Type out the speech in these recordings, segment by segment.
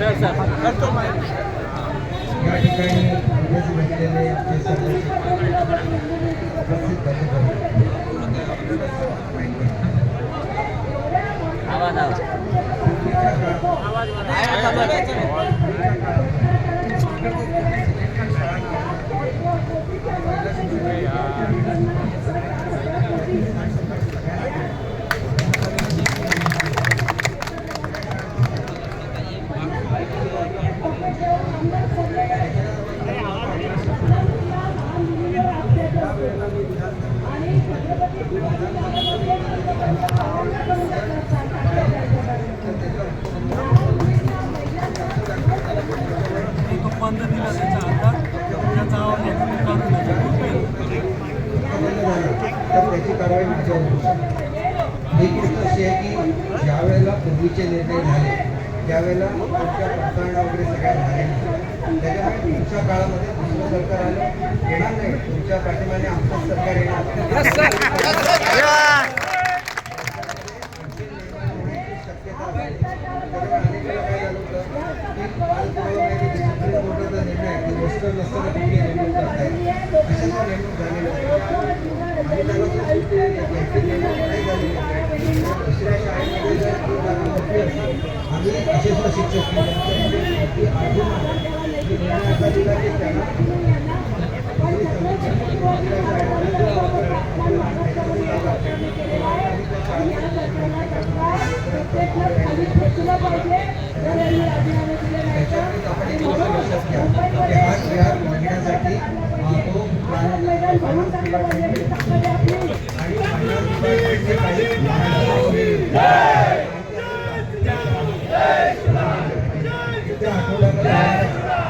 या ठिकाणी आमचे सर्व उपस्थित होऊ शकते ही गोष्ट अशी आहे की ज्या वेळेला पूर्वीचे निर्णय झाले त्यावेळेला तुमच्या पडताळण्या वगैरे सगळ्या नाही. त्याच्यामुळे पुढच्या काळामध्ये दुसरं सरकार आलं येणार नाही. तुमच्या पाठिंबाने आमचं सरकार येणार. शक्यता आहे. त्याच्यामुळे अनेक वेळा काय झालं होतं की आज तुम्हाला माहिती आहे की सुप्रीम कोर्टाचा निर्णय नसताना कुठली नेमणूक करता येईल नेमणूक आणि नेमणूक नाही दुसऱ्या शाळेमध्ये जर असेल शिक्षक ती त्यांना करण्यासाठी तो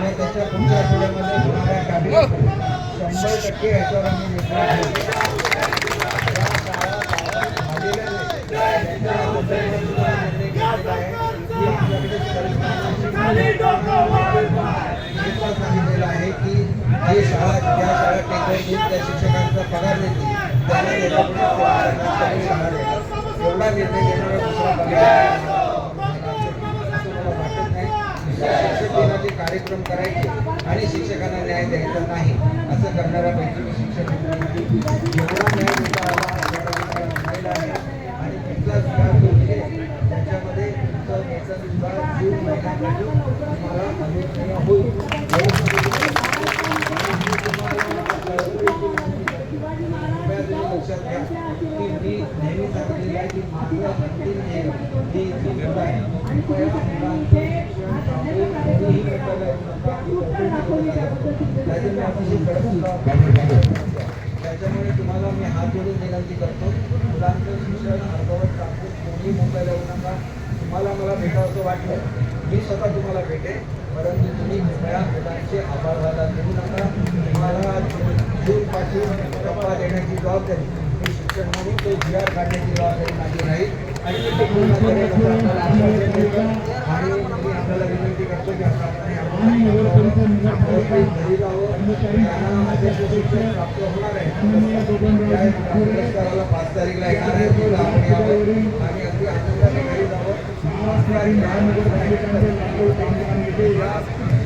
त्याच्या पुढच्या आठवड्यामध्ये होणाऱ्या काही शंभर टक्के याच्यावर आम्ही निर्णय घेऊ. या शाळा झालेल्या नाही. त्याच्याबद्दल सुद्धा निर्णय घेतलेला आहे की आपल्याकडे सरकारने सांगितलेलं आहे की जे शाळा ज्या शाळा टेकवर घेऊन त्या शिक्षकांचा पगार देतील. त्यांना त्याच्यापुढे शाळा देणार एवढा निर्णय घेणारा दुसरा वाटत नाही. शिक्षक दिनाचे कार्यक्रम करायचे आणि शिक्षकांना न्याय द्यायचा नाही असं करणारा पैकी शिक्षक एवढा न्याय देता आला आहे? आणि तुमचा विचार जो आहे त्याच्यामध्ये तुमचं याचा सुद्धा जून नेहमी सांगितलेलं आहे की माझं अंतिम ध्येय ही मुलं आहे कृपया मुलांचं ही अतिशय कडक सुद्धा त्याच्यामुळे तुम्हाला मी हात जोडून विनंती करतो. मुलांचं शिक्षण अर्धवट टाकून कोणी मुंबईला येऊ नका. तुम्हाला मला भेटावं वाटलं मी स्वतः तुम्हाला भेटेन. परंतु तुम्ही कृपया मुलांचे आभार वादा देऊ नका. तुम्हाला जूनपासून टप्पा देण्याची जबाबदारी म्हणून तो जी आर काढण्याची जबाबदारी माझी राहील आणि मी ते पूर्ण आणि मी आपल्याला विनंती करतो की आपण आपण घरी जावं त्यांना शिक्षण प्राप्त होणार आहे पुरस्काराला पाच तारीखला येणार आहे तो आपण यावं आणि अगदी आनंदाने घरी जावं आणि लहान या